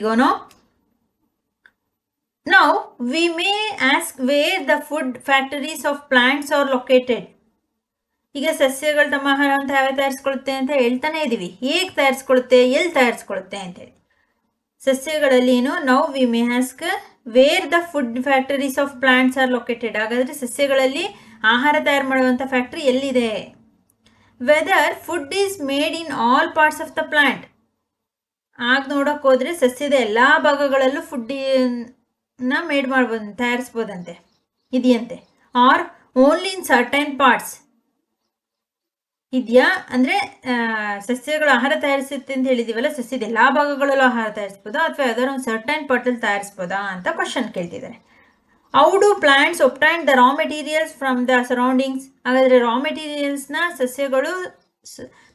go no? Now, we may ask where the food factories of plants are located. ಈಗ ಸಸ್ಯಗಳು ತಮ್ಮ ಆಹಾರವನ್ನು ತಾವೇ ತಯಾರಿಸ್ಕೊಳುತ್ತೆ ಅಂತ ಹೇಳ್ತಾನೆ ಇದ್ದೀವಿ ಹೇಗೆ ತಯಾರಿಸ್ಕೊಳುತ್ತೆ ಎಲ್ಲಿ ತಯಾರಿಸ್ಕೊಳುತ್ತೆ ಅಂತೇಳಿ ಸಸ್ಯಗಳಲ್ಲಿ ಏನು? Now we may ask where the food factories of plants are located ಹಾಗಾದರೆ ಸಸ್ಯಗಳಲ್ಲಿ ಆಹಾರ ತಯಾರು ಮಾಡುವಂಥ ಫ್ಯಾಕ್ಟ್ರಿ ಎಲ್ಲಿದೆ? Whether food is made in all parts of the plant ಆಗ ನೋಡೋಕೆ ಹೋದರೆ ಸಸ್ಯದ ಎಲ್ಲ ಭಾಗಗಳಲ್ಲೂ ಫುಡ್ಡಿನ ಮೇಡ್ ಮಾಡ್ಬೋದು, ತಯಾರಿಸ್ಬೋದಂತೆ, ಇದೆಯಂತೆ. Or only in certain parts ಇದೆಯಾ? ಅಂದರೆ ಸಸ್ಯಗಳು ಆಹಾರ ತಯಾರಿಸುತ್ತೆ ಅಂತ ಹೇಳಿದೀವಲ್ಲ, ಸಸ್ಯದ ಎಲ್ಲ ಭಾಗಗಳಲ್ಲೂ ಆಹಾರ ತಯಾರಿಸ್ಬೋದಾ? ಅಥವಾ ಯಾವ್ದಾದ್ರು ಒಂದು ಸರ್ಟೈನ್ ಪಾರ್ಟಲ್ಲಿ ತಯಾರಿಸ್ಬೋದಾ ಅಂತ ಕ್ವಶನ್ ಕೇಳ್ತಿದ್ದಾರೆ. How do plants obtain the raw materials from the surroundings ಹಾಗಾದರೆ ರಾ ಮೆಟೀರಿಯಲ್ಸ್ನ ಸಸ್ಯಗಳು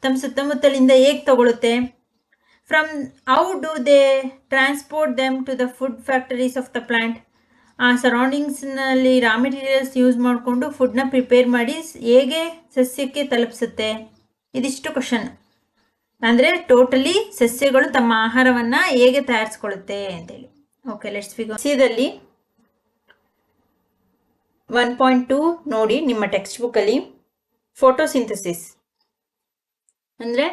ತಮ್ಮ ಸುತ್ತಮುತ್ತಲಿಂದ ಹೇಗೆ ತಗೊಳುತ್ತೆ? From how do they transport them to the food factories of the plant? ಆ ಸರೌಂಡಿಂಗ್ಸ್ನಲ್ಲಿ ರಾ ಮೆಟೀರಿಯಲ್ಸ್ ಯೂಸ್ ಮಾಡಿಕೊಂಡು ಫುಡ್ನ ಪ್ರಿಪೇರ್ ಮಾಡಿ ಹೇಗೆ ಸಸ್ಯಕ್ಕೆ ತಲುಪಿಸುತ್ತೆ? ಇದಿಷ್ಟು ಕ್ವಶನ್ ಅಂದರೆ ಟೋಟಲಿ ಸಸ್ಯಗಳು ತಮ್ಮ ಆಹಾರವನ್ನು ಹೇಗೆ ತಯಾರಿಸ್ಕೊಳ್ಳುತ್ತೆ ಅಂತೇಳಿ. ಓಕೆ ಲೆಟ್ಸ್ ವಿಗೋ ಸೀದಲ್ಲಿ ಒನ್ ಪಾಯಿಂಟ್ ಟೂ ನೋಡಿ ನಿಮ್ಮ ಟೆಕ್ಸ್ಟ್ ಬುಕ್ಕಲ್ಲಿ ಫೋಟೋಸಿಂಥಸಿಸ್ ಅಂದರೆ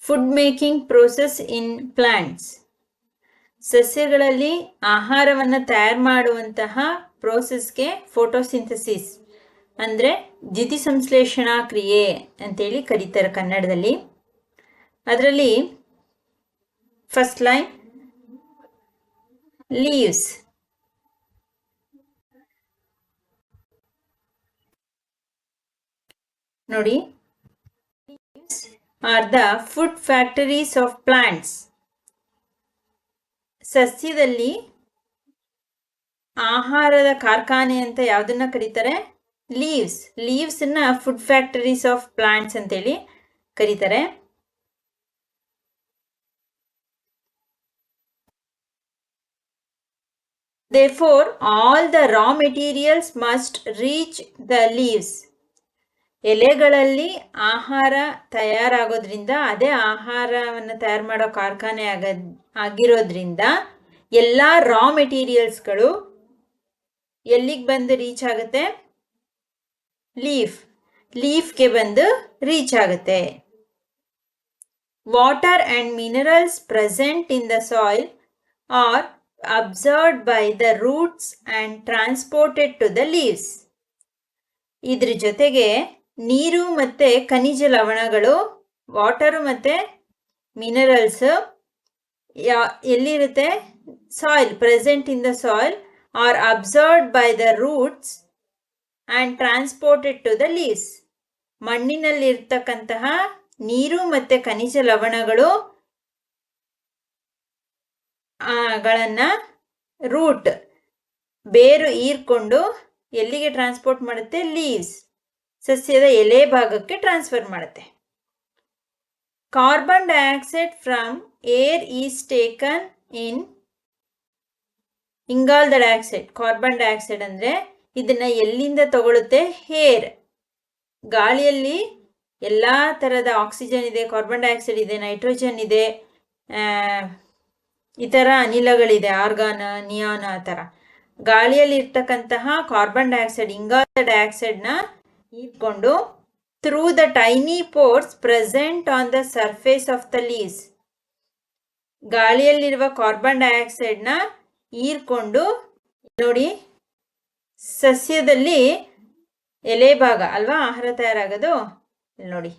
food making process in plants ಸಸ್ಯಗಳಲ್ಲಿ ಆಹಾರವನ್ನು ತಯಾರು ಮಾಡುವಂತಹ ಪ್ರೋಸೆಸ್ಗೆ ಫೋಟೋಸಿಂಥಸಿಸ್ ಅಂದರೆ ದ್ಯುತಿಸಂಶ್ಲೇಷಣಾ ಕ್ರಿಯೆ ಅಂತೇಳಿ ಕರೀತಾರೆ ಕನ್ನಡದಲ್ಲಿ. ಅದರಲ್ಲಿ ಫಸ್ಟ್ ಲೈನ್ ಲೀವ್ಸ್ ನೋಡಿ are the food factories of plants ಸಸ್ಯದಲ್ಲಿ ಆಹಾರದ ಕಾರ್ಖಾನೆ ಅಂತ ಯಾವುದನ್ನ ಕರೀತಾರೆ? ಲೀವ್ಸ್ ಲೀವ್ಸನ್ನ ಫುಡ್ ಫ್ಯಾಕ್ಟರೀಸ್ ಆಫ್ ಪ್ಲಾಂಟ್ಸ್ ಅಂತೇಳಿ ಕರೀತಾರೆ. Therefore, all the raw materials must reach the leaves. ಎಲೆಗಳಲ್ಲಿ ಆಹಾರ ತಯಾರಾಗೋದ್ರಿಂದ, ಅದೇ ಆಹಾರವನ್ನು ತಯಾರು ಮಾಡೋ ಕಾರ್ಖಾನೆ ಆಗ, ಆಗಿರೋದ್ರಿಂದ ಎಲ್ಲ ರಾ ಮೆಟೀರಿಯಲ್ಸ್ಗಳು ಎಲ್ಲಿಗೆ ಬಂದು ರೀಚ್ ಆಗುತ್ತೆ? ಲೀಫ್ ಲೀಫ್ಗೆ ಬಂದು ರೀಚ್ ಆಗುತ್ತೆ. Water and minerals present in the soil are absorbed by the roots and transported to the leaves ಇದ್ರ ಜೊತೆಗೆ ನೀರು ಮತ್ತು ಖನಿಜ ಲವಣಗಳು ವಾಟರು ಮತ್ತು ಮಿನರಲ್ಸ್ ಯಾ, ಎಲ್ಲಿರುತ್ತೆ? Soil present in the soil are absorbed by the roots and transported to the leaves ಮಣ್ಣಿನಲ್ಲಿರ್ತಕ್ಕಂತಹ ನೀರು ಮತ್ತು ಖನಿಜ ಲವಣಗಳು ಗಳನ್ನು ರೂಟ್ ಬೇರು ಈರ್ಕೊಂಡು ಎಲ್ಲಿಗೆ ಟ್ರಾನ್ಸ್ಪೋರ್ಟ್ ಮಾಡುತ್ತೆ? ಲೀವ್ಸ್ ಸಸ್ಯದ ಎಲೆ ಭಾಗಕ್ಕೆ ಟ್ರಾನ್ಸ್ಫರ್ ಮಾಡುತ್ತೆ. Carbon dioxide from air is taken in ಇಂಗಾಲ್ದ dioxide carbon dioxide ಅಂದರೆ ಇದನ್ನ ಎಲ್ಲಿಂದ ತಗೊಳುತ್ತೆ? ಹೇರ್ ಗಾಳಿಯಲ್ಲಿ ಎಲ್ಲ ಥರದ ಆಕ್ಸಿಜನ್ ಇದೆ ಕಾರ್ಬನ್ ಡೈಆಕ್ಸೈಡ್ ಇದೆ ನೈಟ್ರೋಜನ್ ಇದೆ ಈ ಥರ ಅನಿಲಗಳಿದೆ ಆರ್ಗಾನ ನಿಯಾನ ಆ ಥರ ಗಾಳಿಯಲ್ಲಿ ಇರ್ತಕ್ಕಂತಹ ಕಾರ್ಬನ್ ಡೈಆಕ್ಸೈಡ್ ಇಂಗಾಲದ ಡೈಆಕ್ಸೈಡ್ನ ಇಟ್ಕೊಂಡು through the tiny pores present on the surface of the leaves ಗಾಳಿಯಲ್ಲಿರುವ carbon ಡೈಆಕ್ಸೈಡ್ನ ಹೀರ್ಕೊಂಡು ನೋಡಿ, ಸಸ್ಯದಲ್ಲಿ ಎಲೆ ಭಾಗ, ಅಲ್ವಾ? ಆಹಾರ ತಯಾರಾಗೋದು. ನೋಡಿ.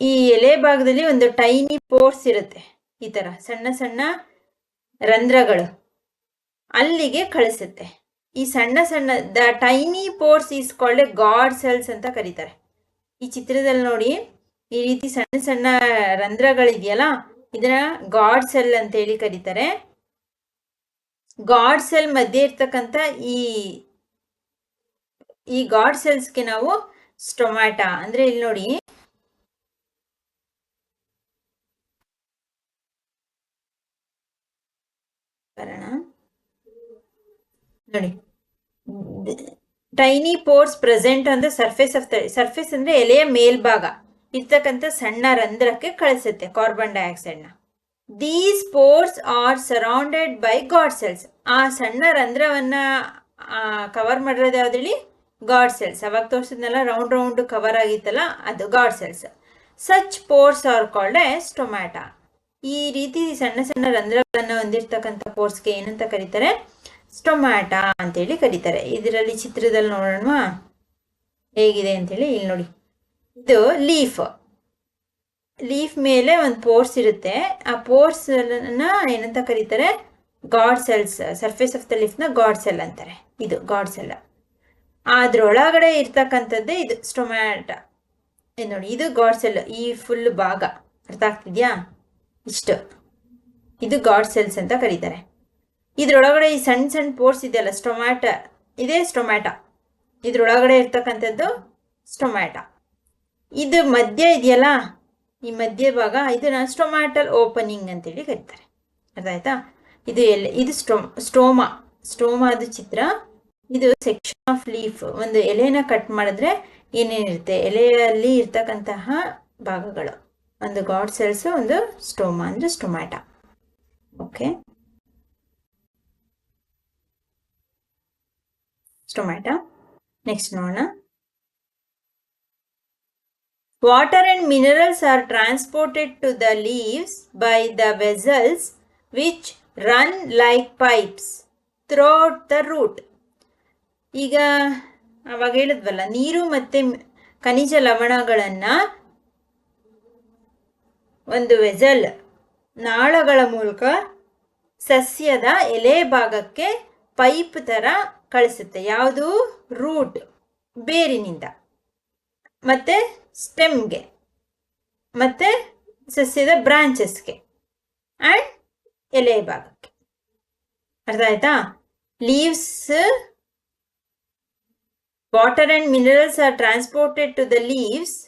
ಈ ಎಲೆ ಭಾಗದಲ್ಲಿ ಒಂದು ಟೈನಿ ಪೋರ್ಸ್ ಇರುತ್ತೆ. ಈ ತರ ಸಣ್ಣ ಸಣ್ಣ ರಂಧ್ರಗಳು ಅಲ್ಲಿಗೆ ಕಳಿಸುತ್ತೆ. ಈ ಸಣ್ಣ ಸಣ್ಣ the tiny pores is called guard cells ಅಂತ ಕರೀತಾರೆ. ಈ ಚಿತ್ರದಲ್ಲಿ ನೋಡಿ, ಈ ರೀತಿ ಸಣ್ಣ ಸಣ್ಣ ರಂಧ್ರಗಳಿದೆಯಲ್ಲ, ಇದನ್ನ ಗಾಡ್ ಸೆಲ್ ಅಂತೇಳಿ ಕರೀತಾರೆ. ಗಾಡ್ ಸೆಲ್ ಮಧ್ಯೆ ಇರ್ತಕ್ಕಂಥ ಈ ಈ ಗಾಡ್ ಸೆಲ್ಸ್ಗೆ ನಾವು ಸ್ಟೊಮ್ಯಾಟ ಅಂದ್ರೆ ಇಲ್ಲಿ ನೋಡಿ, ಬರೋಣ. ನೋಡಿ. Tiny pores present on the surface of the surface ಅಂದ್ರೆ ಎಲೆಯ ಮೇಲ್ಭಾಗ. ಇರ್ತಕ್ಕಂಥ ಸಣ್ಣ ರಂಧ್ರಕ್ಕೆ ಕಳಿಸುತ್ತೆ carbon ಡೈಆಕ್ಸೈಡ್ನ these pores are surrounded by guard cells ಆ ಸಣ್ಣ ರಂಧ್ರವನ್ನ ಕವರ್ ಮಾಡಿರೋದು ಯಾವ್ದೇಳಿ ಗಾಡ್ ಸೆಲ್ಸ್ ಅವಾಗ ತೋರಿಸಿದ್ನಲ್ಲ ರೌಂಡ್ ರೌಂಡ್ ಕವರ್ ಆಗಿತ್ತಲ್ಲ ಅದು guard cells such pores are called a stomata ಈ ರೀತಿ ಸಣ್ಣ ಸಣ್ಣ ರಂಧ್ರಗಳನ್ನು ಹೊಂದಿರ್ತಕ್ಕಂಥ ಪೋರ್ಸ್ಗೆ ಏನಂತ ಕರೀತಾರೆ? ಸ್ಟೊಮ್ಯಾಟಾ ಅಂತೇಳಿ ಕರೀತಾರೆ. ಇದರಲ್ಲಿ ಚಿತ್ರದಲ್ಲಿ ನೋಡೋಣ ಹೇಗಿದೆ ಅಂತೇಳಿ ಇಲ್ಲಿ ನೋಡಿ. ಇದು ಲೀಫ್. ಲೀಫ್ ಮೇಲೆ ಒಂದು ಪೋರ್ಸ್ ಇರುತ್ತೆ. ಆ ಪೋರ್ಸ್ ಏನಂತ ಕರೀತಾರೆ? Guard cells. Surface of the ಲೀಫ್ನ guard cell ಅಂತಾರೆ. ಇದು ಗಾಡ್ ಸೆಲ್. ಅದ್ರೊಳಗಡೆ ಇರ್ತಕ್ಕಂಥದ್ದೇ ಇದು ಸ್ಟೊಮ್ಯಾಟ. ನೋಡಿ, ಇದು ಗಾಡ್ ಸೆಲ್. ಈ ಫುಲ್ ಭಾಗ. ಅರ್ಥ ಆಗ್ತಿದ್ಯಾ? ಇಷ್ಟು. ಇದು ಗಾಡ್ ಸೆಲ್ಸ್ ಅಂತ ಕರೀತಾರೆ. ಇದ್ರೊಳಗಡೆ ಈ ಸಣ್ಣ ಸಣ್ಣ ಪೋರ್ಸ್ ಇದೆಯಲ್ಲ, ಸ್ಟೊಮ್ಯಾಟ, ಇದೇ ಸ್ಟೊಮ್ಯಾಟ. ಇದರೊಳಗಡೆ ಇರ್ತಕ್ಕಂಥದ್ದು ಸ್ಟೊಮ್ಯಾಟ. ಇದು ಮಧ್ಯ ಇದೆಯಲ್ಲ, ಈ ಮಧ್ಯ ಭಾಗ ಇದನ್ನ ಸ್ಟೊಮ್ಯಾಟಲ್ ಓಪನಿಂಗ್ ಅಂತೇಳಿ ಕರೀತಾರೆ. ಅರ್ಥ ಆಯ್ತಾ? ಇದು ಎಲೆ, ಇದು ಸ್ಟೋ, ಸ್ಟೋಮಾ ಸ್ಟೋಮಾದ ಚಿತ್ರ. ಇದು ಸೆಕ್ಷನ್ ಆಫ್ ಲೀಫ್, ಒಂದು ಎಲೆನ ಕಟ್ ಮಾಡಿದ್ರೆ ಏನೇನಿರುತ್ತೆ? ಎಲೆಯಲ್ಲಿ ಇರ್ತಕ್ಕಂತಹ ಭಾಗಗಳು. ಒಂದು ಗಾಡ್ ಸೆಲ್ಸ್, ಒಂದು ಸ್ಟೋಮಾ ಅಂದ್ರೆ ಸ್ಟೊಮ್ಯಾಟ. ಓಕೆ? ಸ್ಟೊಮ್ಯಾಟ Next ನೋಡೋಣ Water and minerals are transported to the leaves by the vessels which run like pipes throughout the root. ಈಗ ಅವಾಗ ಹೇಳಿದ್ವಲ್ಲ ನೀರು ಮತ್ತೆ ಖನಿಜ ಲವಣಗಳನ್ನು ಒಂದು ವೆಜಲ್ ನಾಳಗಳ ಮೂಲಕ ಸಸ್ಯದ ಎಲೆ ಭಾಗಕ್ಕೆ ಪೈಪ್ ಥರ ಕಳಿಸುತ್ತೆ. ಯಾವುದು? ರೂಟ್ ಬೇರಿನಿಂದ. ಮತ್ತೆ ಸ್ಟೆಮ್ಗೆ. ಮತ್ತೆ ಸಸ್ಯದ ಬ್ರಾಂಚಸ್ಗೆ. ಆ್ಯಂಡ್ ಎಲೆ ಭಾಗಕ್ಕೆ ಅರ್ಥ ಆಯ್ತಾ? Leaves, water and minerals are transported to the leaves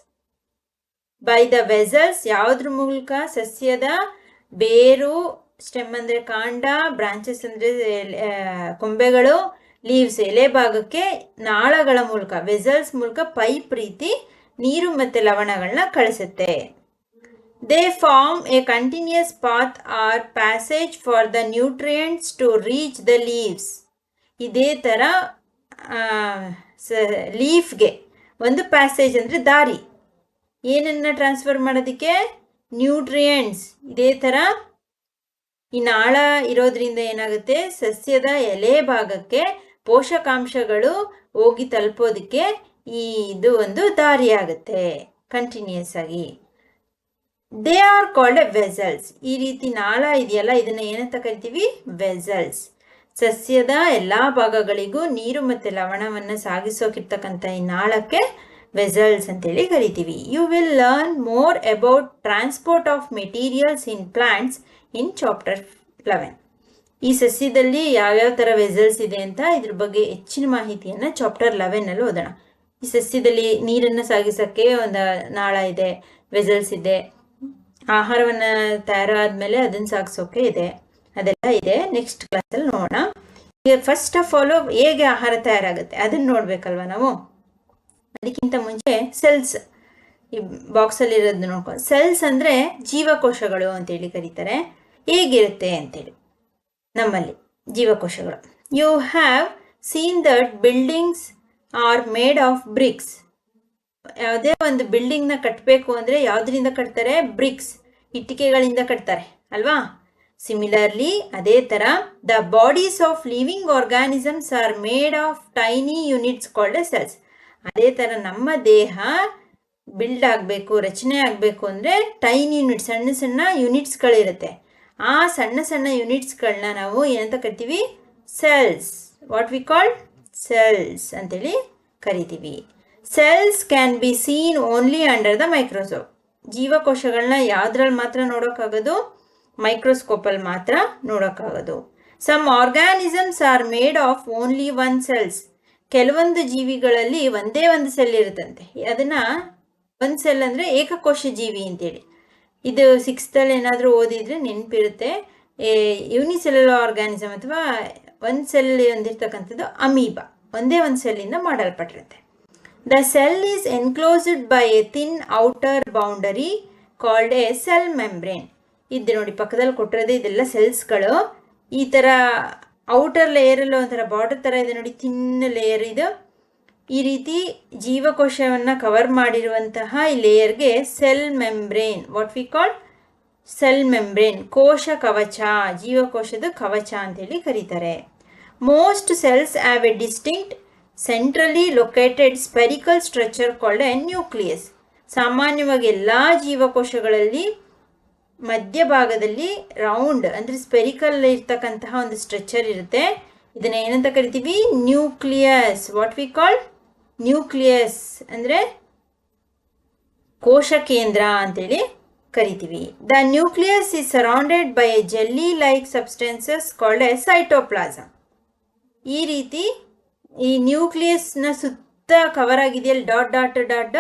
by the vessels. ಯಾವುದ್ರ ಮೂಲಕ? ಸಸ್ಯದ ಬೇರು, ಸ್ಟೆಮ್ ಅಂದರೆ ಕಾಂಡ, ಬ್ರಾಂಚಸ್ ಅಂದರೆ ಕೊಂಬೆಗಳು ಲೀವ್ಸ್ ಎಲೆ ಭಾಗಕ್ಕೆ ನಾಳಗಳ ಮೂಲಕ ವೆಸಲ್ಸ್ ಮೂಲಕ ಪೈಪ್ ರೀತಿ ನೀರು ಮತ್ತು ಲವಣಗಳನ್ನ ಕಳಿಸುತ್ತೆ. They form a continuous path or passage for the nutrients to reach the leaves ಇದೇ ಥರ ಲೀಫ್ಗೆ ಒಂದು ಪ್ಯಾಸೇಜ್ ಅಂದರೆ ದಾರಿ. ಏನನ್ನ ಟ್ರಾನ್ಸ್ಫರ್ ಮಾಡೋದಕ್ಕೆ? ನ್ಯೂಟ್ರಿಯೆಂಟ್ಸ್ ಇದೇ ಥರ ಈ ನಾಳ ಇರೋದ್ರಿಂದ ಏನಾಗುತ್ತೆ? ಸಸ್ಯದ ಎಲೆ ಭಾಗಕ್ಕೆ ಪೋಷಕಾಂಶಗಳು ಹೋಗಿ ತಲುಪೋದಕ್ಕೆ ಈ ಇದು ಒಂದು ದಾರಿ ಆಗುತ್ತೆ. ಕಂಟಿನ್ಯೂಸ್ ಆಗಿ. ದೇ ಆರ್ ಕಾಲ್ಡ್ ವೆಸಲ್ಸ್ ಈ ರೀತಿ ನಾಳ ಇದೆಯಲ್ಲ, ಇದನ್ನ ಏನಂತ ಕರಿತೀವಿ? ವೆಸಲ್ಸ್ ಸಸ್ಯದ ಎಲ್ಲ ಭಾಗಗಳಿಗೂ ನೀರು ಮತ್ತು ಲವಣವನ್ನು ಸಾಗಿಸೋಕಿರ್ತಕ್ಕಂಥ ಈ ನಾಳಕ್ಕೆ ವೆಸಲ್ಸ್ ಅಂತೇಳಿ ಕರಿತೀವಿ. You will learn more about transport of materials in plants in chapter eleven ಈ ಸಸ್ಯದಲ್ಲಿ ಯಾವ್ಯಾವ ಥರ ವೆಸಲ್ಸ್ ಇದೆ ಅಂತ ಇದ್ರ ಬಗ್ಗೆ ಹೆಚ್ಚಿನ ಮಾಹಿತಿಯನ್ನು ಚಾಪ್ಟರ್ ಲೆವೆನಲ್ಲಿ ಓದೋಣ. ಈ ಸಸ್ಯದಲ್ಲಿ ನೀರನ್ನು ಸಾಗಿಸೋಕ್ಕೆ ಒಂದು ನಾಳ ಇದೆ ವೆಸಲ್ಸ್ ಇದೆ. ಆಹಾರವನ್ನು ತಯಾರಾದ್ಮೇಲೆ ಅದನ್ನು ಸಾಗಿಸೋಕೆ ಇದೆ. ಅದೆಲ್ಲ ಇದೆ. ನೆಕ್ಸ್ಟ್ ಕ್ಲಾಸಲ್ಲಿ ನೋಡೋಣ. ಈಗ ಫಸ್ಟ್ ಆಫ್ ಆಲ್ ಹೇಗೆ ಆಹಾರ ತಯಾರಾಗುತ್ತೆ? ಅದನ್ನು ನೋಡಬೇಕಲ್ವಾ ನಾವು? ಅದಕ್ಕಿಂತ ಮುಂಚೆ ಸೆಲ್ಸ್ ಈ ಬಾಕ್ಸಲ್ಲಿರೋದು ನೋಡ್ಕೊಂಡು ಸೆಲ್ಸ್ ಅಂದರೆ ಜೀವಕೋಶಗಳು ಅಂತೇಳಿ ಕರೀತಾರೆ. ಹೇಗಿರುತ್ತೆ ಅಂತೇಳಿ. ನಮ್ಮಲ್ಲಿ ಜೀವಕೋಶಗಳು. You have seen that buildings are made of bricks ಯಾವುದೇ ಒಂದು ಬಿಲ್ಡಿಂಗ್ನ ಕಟ್ಟಬೇಕು ಅಂದರೆ ಯಾವುದರಿಂದ ಕಟ್ತಾರೆ? ಬ್ರಿಕ್ಸ್ ಇಟ್ಟಿಗೆಗಳಿಂದ ಕಟ್ತಾರೆ, ಅಲ್ವಾ? ಸಿಮಿಲರ್ಲಿ ಅದೇ ಥರ the bodies of living organisms are made of tiny units called cells ಅದೇ ಥರ ನಮ್ಮ ದೇಹ ಬಿಲ್ಡ್ ಆಗಬೇಕು, ರಚನೆ ಆಗಬೇಕು ಅಂದರೆ ಟೈನ್ ಯೂನಿಟ್ ಸಣ್ಣ ಸಣ್ಣ ಯೂನಿಟ್ಸ್ಗಳಿರುತ್ತೆ ಆ ಸಣ್ಣ ಸಣ್ಣ ಯೂನಿಟ್ಸ್ಗಳನ್ನ ನಾವು ಏನಂತ ಕರಿತೀವಿ? Cells what we call cells ಅಂತೇಳಿ ಕರಿತೀವಿ. Cells can be seen only under the microscope ಜೀವಕೋಶಗಳನ್ನ ಯಾವುದ್ರಲ್ಲಿ ಮಾತ್ರ ನೋಡೋಕ್ಕಾಗೋದು? ಮೈಕ್ರೋಸ್ಕೋಪಲ್ಲಿ ಮಾತ್ರ ನೋಡೋಕ್ಕಾಗೋದು. Some organisms are made of only one cells ಕೆಲವೊಂದು ಜೀವಿಗಳಲ್ಲಿ ಒಂದೇ ಒಂದು ಸೆಲ್ ಇರುತ್ತಂತೆ. ಅದನ್ನು ಒಂದು ಸೆಲ್ ಅಂದರೆ ಏಕಕೋಶ ಜೀವಿ ಅಂತೇಳಿ. ಇದು ಸಿಕ್ಸ್ತಲ್ಲಿ ಏನಾದರೂ ಓದಿದರೆ ನೆನಪಿರುತ್ತೆ. ಯೂನಿಸೆಲ್ಯುಲರ್ ಆರ್ಗ್ಯಾನಿಸಮ್ ಅಥವಾ ಒಂದು ಸೆಲ್ ಹೊಂದಿರ್ತಕ್ಕಂಥದ್ದು ಅಮೀಬಾ ಒಂದೇ ಒಂದು ಸೆಲ್ಲಿಂದ ಮಾಡಲ್ಪಟ್ಟಿರುತ್ತೆ. The cell is enclosed by a thin outer boundary called a cell membrane ಇದು ನೋಡಿ, ಪಕ್ಕದಲ್ಲಿ ಕೊಟ್ಟಿರೋದೇ ಇದೆಲ್ಲ ಸೆಲ್ಸ್ಗಳು ಈ ಥರ ಔಟರ್ ಲೇಯರಲ್ಲೂ ಒಂಥರ ಬಾರ್ಡರ್ ಥರ ಇದೆ ನೋಡಿ ಥಿನ್ ಲೇಯರ್ ಇದು. ಈ ರೀತಿ ಜೀವಕೋಶವನ್ನು ಕವರ್ ಮಾಡಿರುವಂತಹ ಈ ಲೇಯರ್ಗೆ cell membrane what we call cell membrane ಕೋಶ ಕವಚ, ಜೀವಕೋಶದ ಕವಚ ಅಂತೇಳಿ ಕರೀತಾರೆ. Most cells have a distinct centrally located spherical structure called a nucleus ಸಾಮಾನ್ಯವಾಗಿ ಎಲ್ಲ ಜೀವಕೋಶಗಳಲ್ಲಿ ಮಧ್ಯಭಾಗದಲ್ಲಿ ರೌಂಡ್ ಅಂದರೆ ಸ್ಪೆರಿಕಲ್ ಇರ್ತಕ್ಕಂತಹ ಒಂದು ಸ್ಟ್ರಕ್ಚರ್ ಇರುತ್ತೆ. ಇದನ್ನ ಏನಂತ ಕರಿತೀವಿ? Nucleus what we call nucleus ಅಂದರೆ ಕೋಶ ಕೇಂದ್ರ ಅಂತೇಳಿ ಕರಿತೀವಿ. The nucleus is surrounded by a jelly like substances called a cytoplasm ಈ ರೀತಿ ಈ ನ್ಯೂಕ್ಲಿಯಸ್ನ ಸುತ್ತ ಕವರ್ ಆಗಿದೆಯಲ್ಲ ಡಾಟ್ ಡಾಟ್ ಡಾಟ್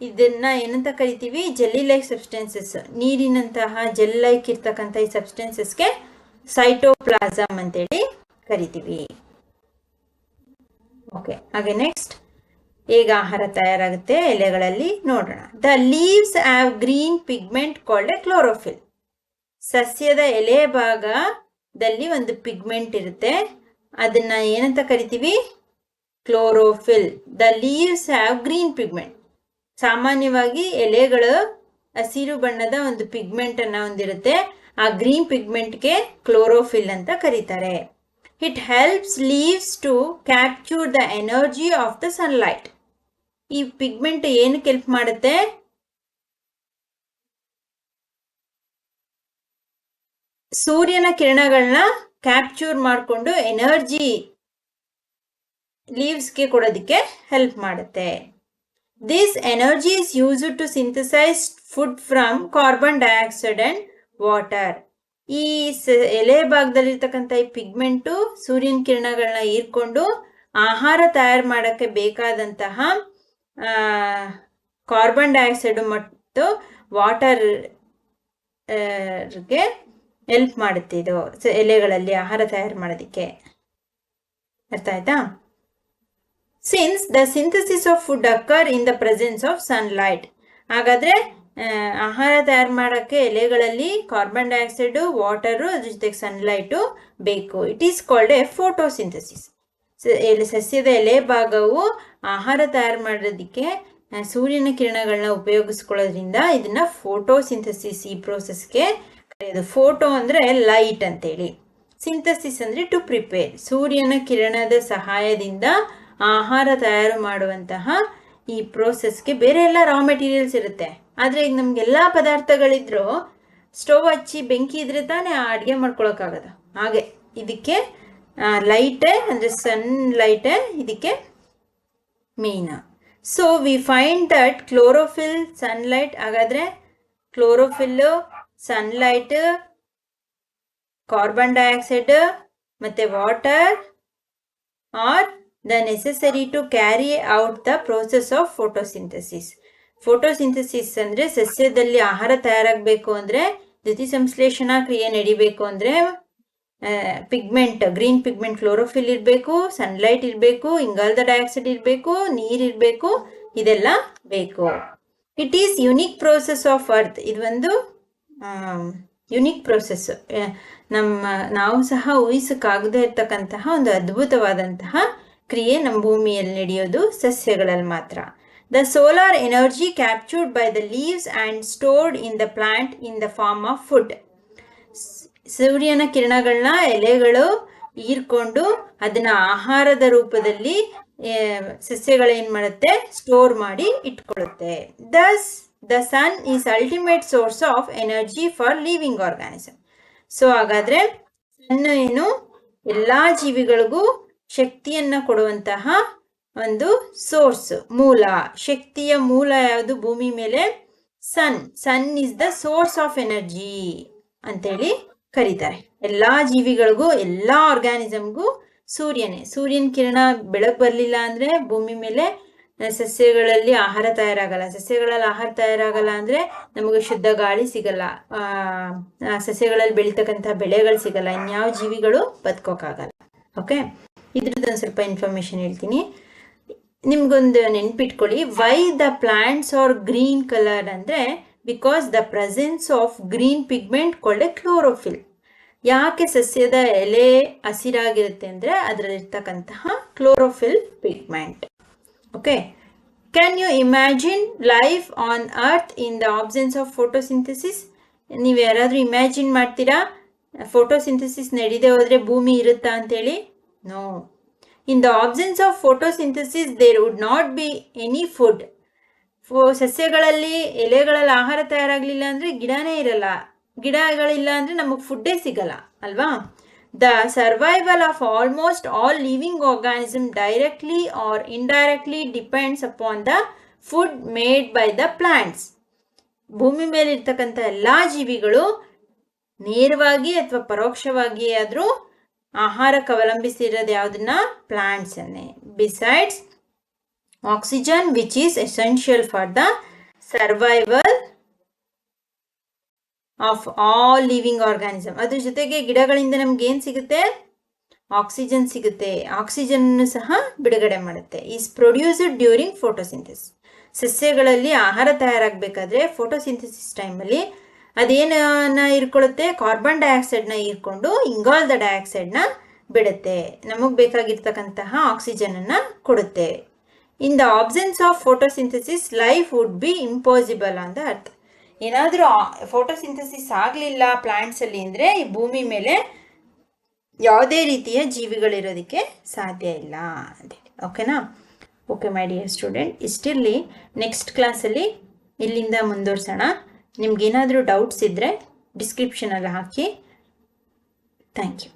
ಇದನ್ನ ಏನಂತ ಕರಿತೀವಿ? ಜೆಲ್ಲಿ ಲೈಕ್ ಸಬ್ಸ್ಟೆನ್ಸಸ್ ನೀರಿನಂತಹ ಜೆಲ್ ಲೈಕ್ ಇರ್ತಕ್ಕಂಥ ಈ ಸಬ್ಸ್ಟೆನ್ಸಸ್ಗೆ ಸೈಟೋಪ್ಲಾಸಮ್ ಅಂತೇಳಿ ಕರಿತೀವಿ. ಓಕೆ ಹಾಗೆ ನೆಕ್ಸ್ಟ್ ಹೇಗೆ ಆಹಾರ ತಯಾರಾಗುತ್ತೆ ಎಲೆಗಳಲ್ಲಿ ನೋಡೋಣ. The leaves have green pigment called a chlorophyll ಸಸ್ಯದ ಎಲೆ ಭಾಗದಲ್ಲಿ ಒಂದು ಪಿಗ್ಮೆಂಟ್ ಇರುತ್ತೆ. ಅದನ್ನ ಏನಂತ ಕರಿತೀವಿ? Chlorophyll the leaves have green pigment ಸಾಮಾನ್ಯವಾಗಿ ಎಲೆಗಳು ಹಸಿರು ಬಣ್ಣದ ಒಂದು ಪಿಗ್ಮೆಂಟ್ ಅನ್ನ ಹೊಂದಿರುತ್ತೆ. ಆ ಗ್ರೀನ್ ಪಿಗ್ಮೆಂಟ್ಗೆ ಕ್ಲೋರೋಫಿಲ್ ಅಂತ ಕರೀತಾರೆ. It helps leaves to capture the energy of the sunlight ಈ ಪಿಗ್ಮೆಂಟ್ ಏನಕ್ಕೆ ಹೆಲ್ಪ್ ಮಾಡುತ್ತೆ? ಸೂರ್ಯನ ಕಿರಣಗಳನ್ನ ಕ್ಯಾಪ್ಚೂರ್ ಮಾಡಿಕೊಂಡು ಎನರ್ಜಿ ಲೀವ್ಸ್ಗೆ ಕೊಡೋದಕ್ಕೆ ಹೆಲ್ಪ್ ಮಾಡುತ್ತೆ. This energy is use to synthesize food from carbon dioxide and water ಈ ಎಲೆ ಭಾಗದಲ್ಲಿರ್ತಕ್ಕಂಥ ಈ ಪಿಗ್ಮೆಂಟು ಸೂರ್ಯನ ಕಿರಣಗಳನ್ನ ಹೀರ್ಕೊಂಡು ಆಹಾರ ತಯಾರು ಮಾಡೋಕ್ಕೆ ಬೇಕಾದಂತಹ ಕಾರ್ಬನ್ ಡೈಆಕ್ಸೈಡ್ ಮತ್ತು ವಾಟರ್ಗೆ ಹೆಲ್ಪ್ ಮಾಡುತ್ತೆ ಇದು. ಎಲೆಗಳಲ್ಲಿ ಆಹಾರ ತಯಾರು ಮಾಡೋದಕ್ಕೆ. ಅರ್ಥ ಆಯ್ತಾ? Since the synthesis of food occur in the presence of sunlight ಹಾಗಾದ್ರೆ ಆಹಾರ ತಯಾರು ಮಾಡೋಕ್ಕೆ ಎಲೆಗಳಲ್ಲಿ ಕಾರ್ಬನ್ ಡೈಆಕ್ಸೈಡು ವಾಟರು ಅದ್ರ ಜೊತೆಗೆ ಸನ್ಲೈಟು ಬೇಕು. It is called a photosynthesis ಎಲೆ, ಸಸ್ಯದ ಎಲೆ ಭಾಗವು ಆಹಾರ ತಯಾರು ಮಾಡೋದಕ್ಕೆ ಸೂರ್ಯನ ಕಿರಣಗಳನ್ನ ಉಪಯೋಗಿಸ್ಕೊಳ್ಳೋದ್ರಿಂದ ಇದನ್ನ ಫೋಟೋಸಿಂಥಸಿಸ್ ಈ ಪ್ರೋಸೆಸ್ಗೆ ಕರೆಯೋದು. ಫೋಟೋ ಅಂದರೆ ಲೈಟ್ ಅಂತೇಳಿ. ಸಿಂಥಸಿಸ್ ಅಂದರೆ ಟು ಪ್ರಿಪೇರ್ ಸೂರ್ಯನ ಕಿರಣದ ಸಹಾಯದಿಂದ ಆಹಾರ ತಯಾರು ಮಾಡುವಂತಹ ಈ ಪ್ರೋಸೆಸ್ಗೆ ಬೇರೆ ಎಲ್ಲ ರಾ ಮೆಟೀರಿಯಲ್ಸ್ ಇರುತ್ತೆ. ಆದರೆ ಈಗ ನಮಗೆಲ್ಲ ಪದಾರ್ಥಗಳಿದ್ರು ಸ್ಟೋವ್ ಹಚ್ಚಿ ಬೆಂಕಿ ಇದ್ರೆ ತಾನೇ ಆ ಅಡುಗೆ ಮಾಡ್ಕೊಳಕ್ಕಾಗದು. ಹಾಗೆ, ಇದಕ್ಕೆ ಲೈಟೇ ಅಂದರೆ ಸನ್ ಲೈಟೇ ಇದಕ್ಕೆ main. So we find that chlorophyll sunlight ಹಾಗಾದರೆ ಕ್ಲೋರೋಫಿಲ್ಲು ಸನ್ಲೈಟ್ ಕಾರ್ಬನ್ ಡೈಆಕ್ಸೈಡ್ ಮತ್ತು water are the necessary to carry out the process of photosynthesis photosynthesis ಅಂದರೆ ಸಸ್ಯದಲ್ಲಿ ಆಹಾರ ತಯಾರಾಗಬೇಕು ಅಂದರೆ ದ್ಯುತಿ ಸಂಶ್ಲೇಷಣಾ ಕ್ರಿಯೆ ನಡಿಬೇಕು ಅಂದರೆ ಪಿಗ್ಮೆಂಟ್ ಗ್ರೀನ್ ಪಿಗ್ಮೆಂಟ್ ಕ್ಲೋರೋಫಿಲ್ ಇರಬೇಕು ಸನ್ಲೈಟ್ ಇರಬೇಕು, ಇಂಗಾಲದ ಡೈಆಕ್ಸೈಡ್ ಇರಬೇಕು, ನೀರು ಇರಬೇಕು, ಇದೆಲ್ಲ ಬೇಕು. It is unique process of earth ಇದು ಒಂದು ಯುನಿಕ್ ಪ್ರೋಸೆಸ್ ನಮ್ಮ, ನಾವು ಸಹ ಊಹಿಸಕ್ಕಾಗದೇ ಇರ್ತಕ್ಕಂತಹ ಒಂದು ಅದ್ಭುತವಾದಂತಹ ಕ್ರಿಯೆ ನಮ್ಮ ಭೂಮಿಯಲ್ಲಿ ನಡೆಯೋದು ಸಸ್ಯಗಳಲ್ಲಿ ಮಾತ್ರ. The solar energy captured by the leaves and stored in the plant in the form of food ಸೂರ್ಯನ ಕಿರಣಗಳನ್ನ ಎಲೆಗಳು ಹೀರ್ಕೊಂಡು ಅದನ್ನ ಆಹಾರದ ರೂಪದಲ್ಲಿ ಸಸ್ಯಗಳೇನು ಮಾಡುತ್ತೆ? ಸ್ಟೋರ್ ಮಾಡಿ ಇಟ್ಕೊಳ್ಳುತ್ತೆ. Thus the sun is ultimate source of energy for living organism so ಹಾಗಾದ್ರೆ ಸನ್ ಏನು ಎಲ್ಲಾ ಜೀವಿಗಳಿಗೂ ಶಕ್ತಿಯನ್ನ ಕೊಡುವಂತಹ ಒಂದು ಸೋರ್ಸ್ ಮೂಲ. ಶಕ್ತಿಯ ಮೂಲ ಯಾವುದು? ಭೂಮಿ ಮೇಲೆ sun sun is the source of energy ಅಂತೇಳಿ ಕರೀತಾರೆ. ಎಲ್ಲಾ ಜೀವಿಗಳಿಗೂ, ಎಲ್ಲಾ ಆರ್ಗ್ಯಾನಿಸಮ್ಗೂ ಸೂರ್ಯನೇ. ಸೂರ್ಯನ ಕಿರಣ ಬೆಳಕು ಬರಲಿಲ್ಲ ಅಂದ್ರೆ ಭೂಮಿ ಮೇಲೆ ಸಸ್ಯಗಳಲ್ಲಿ ಆಹಾರ ತಯಾರಾಗಲ್ಲ. ಸಸ್ಯಗಳಲ್ಲಿ ಆಹಾರ ತಯಾರಾಗಲ್ಲ ಅಂದ್ರೆ ನಮಗೆ ಶುದ್ಧ ಗಾಳಿ ಸಿಗಲ್ಲ. ಸಸ್ಯಗಳಲ್ಲಿ ಬೆಳೀತಕ್ಕಂಥ ಬೆಳೆಗಳು ಸಿಗಲ್ಲ. ಇನ್ಯಾವ ಜೀವಿಗಳು ಬದುಕೋಕ್ಕಾಗಲ್ಲ ಓಕೆ? ಇದ್ರದ್ದು ಒಂದು ಸ್ವಲ್ಪ ಇನ್ಫಾರ್ಮೇಶನ್ ಹೇಳ್ತೀನಿ. ನಿಮ್ಗೊಂದು ನೆನ್ಪಿಟ್ಕೊಳ್ಳಿ. Why the plants are green colour ಅಂದರೆ because the presence of green pigment called chlorophyll ಯಾಕೆ ಸಸ್ಯದ ಎಲೆ ಹಸಿರಾಗಿರುತ್ತೆ ಅಂದರೆ ಅದರಲ್ಲಿರ್ತಕ್ಕಂತಹ chlorophyll pigment okay can you imagine life on earth in the absence of photosynthesis ನೀವು ಯಾರಾದರೂ ಇಮ್ಯಾಜಿನ್ ಮಾಡ್ತೀರಾ? ಫೋಟೋಸಿಂಥಸಿಸ್ ನಡೀದೇ ಹೋದರೆ ಭೂಮಿ ಇರುತ್ತಾ ಅಂತೇಳಿ? No in the absence of photosynthesis there would not be any food ಸಸ್ಯಗಳಲ್ಲಿ ಎಲೆಗಳಲ್ಲಿ ಆಹಾರ ತಯಾರಾಗಲಿಲ್ಲ ಅಂದರೆ ಗಿಡನೇ ಇರಲ್ಲ. ಗಿಡಗಳಿಲ್ಲ ಅಂದರೆ ನಮಗೆ ಫುಡ್ಡೇ ಸಿಗಲ್ಲ, ಅಲ್ವಾ? The survival of almost all living organism directly or indirectly depends upon the food made by the plants ಭೂಮಿ ಮೇಲೆ ಇರ್ತಕ್ಕಂಥ ಎಲ್ಲ ಜೀವಿಗಳು ನೇರವಾಗಿ ಅಥವಾ ಪರೋಕ್ಷವಾಗಿ ಆದರೂ ಆಹಾರಕ್ಕೆ ಅವಲಂಬಿಸಿರೋದು ಯಾವುದನ್ನ? ಪ್ಲಾಂಟ್ಸ್ ಅನ್ನೇ. Besides oxygen which is essential for the survival of all living organism ಅದ್ರ ಜೊತೆಗೆ ಗಿಡಗಳಿಂದ ನಮ್ಗೆ ಏನು ಸಿಗುತ್ತೆ? ಆಕ್ಸಿಜನ್ ಸಿಗುತ್ತೆ. ಆಕ್ಸಿಜನ್ ಸಹ ಬಿಡುಗಡೆ ಮಾಡುತ್ತೆ. ಈಸ್ ಪ್ರೊಡ್ಯೂಸ್ಡ್ ಡ್ಯೂರಿಂಗ್ ಫೋಟೋಸಿಂಥಸಿಸ್ ಸಸ್ಯಗಳಲ್ಲಿ ಆಹಾರ ತಯಾರಾಗಬೇಕಾದ್ರೆ ಫೋಟೋಸಿಂಥಸಿಸ್ ಟೈಮಲ್ಲಿ ಅದೇನನ್ನ ಇರ್ಕೊಳ್ಳುತ್ತೆ? ಕಾರ್ಬನ್ ಡೈಆಕ್ಸೈಡ್ನ ಹೀರ್ಕೊಂಡು ಇಂಗಾಲದ ಡೈಆಕ್ಸೈಡ್ನ ಬಿಡುತ್ತೆ. ನಮಗೆ ಬೇಕಾಗಿರ್ತಕ್ಕಂತಹ ಆಕ್ಸಿಜನನ್ನು ಕೊಡುತ್ತೆ. In the absence of photosynthesis life would be impossible ಅಂತ ಅರ್ಥ ಏನಾದರೂ ಫೋಟೋಸಿಂಥಸಿಸ್ ಆಗಲಿಲ್ಲ ಪ್ಲಾಂಟ್ಸಲ್ಲಿ ಅಂದರೆ ಈ ಭೂಮಿ ಮೇಲೆ ಯಾವುದೇ ರೀತಿಯ ಜೀವಿಗಳಿರೋದಕ್ಕೆ ಸಾಧ್ಯ ಇಲ್ಲ ಅಂತೇಳಿ ಓಕೆನಾ ಓಕೆ ಮೈ ಡಿಯರ್ ಸ್ಟೂಡೆಂಟ್ ಇಷ್ಟಿರಲಿ ನೆಕ್ಸ್ಟ್ ಕ್ಲಾಸಲ್ಲಿ ಇಲ್ಲಿಂದ ಮುಂದುವರ್ಸೋಣ. ನಿಮ್ಗೇನಾದರೂ ಡೌಟ್ಸ್ ಇದ್ದರೆ ಡಿಸ್ಕ್ರಿಪ್ಷನಲ್ಲಿ ಹಾಕಿ. Thank you